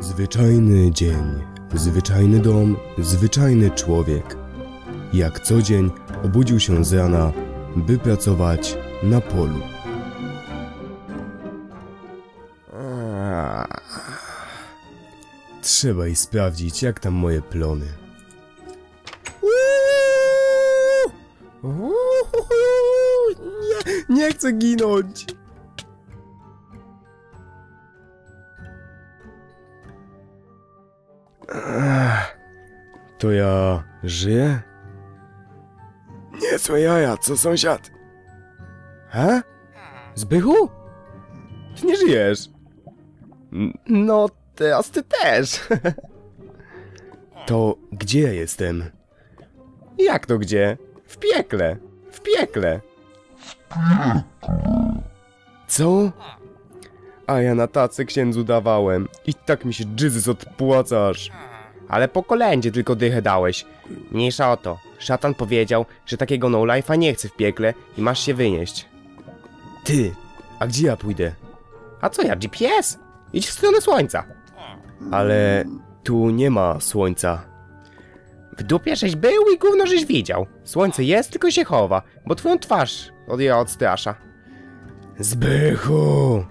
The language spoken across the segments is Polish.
Zwyczajny dzień, zwyczajny dom, zwyczajny człowiek. Jak co dzień obudził się z rana, by pracować na polu. Trzeba i sprawdzić, jak tam moje plony. Nie, chcę ginąć! To ja żyję? Niezłe jaja, co sąsiad? He? Zbychu? Ty nie żyjesz? No, teraz ty też. To gdzie ja jestem? Jak to gdzie? W piekle. W piekle. Co? A ja na tacy księdzu dawałem. I tak mi się dżyzys odpłacasz. Ale po kolędzie tylko dychę dałeś. Mniejsza o to. Szatan powiedział, że takiego no life'a nie chce w piekle i masz się wynieść. Ty, a gdzie ja pójdę? A co ja, GPS? Idź w stronę słońca. Ale tu nie ma słońca. W dupie żeś był i gówno żeś widział. Słońce jest, tylko się chowa, bo twoją twarz od je odstrasza. Zbychu!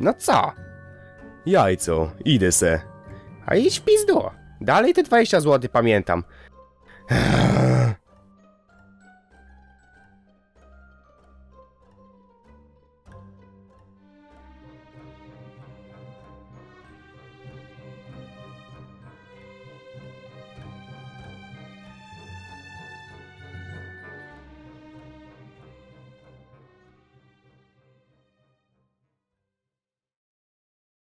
No co? Jajco, idę se. A idź w pizdu. Dalej te 20 zł pamiętam.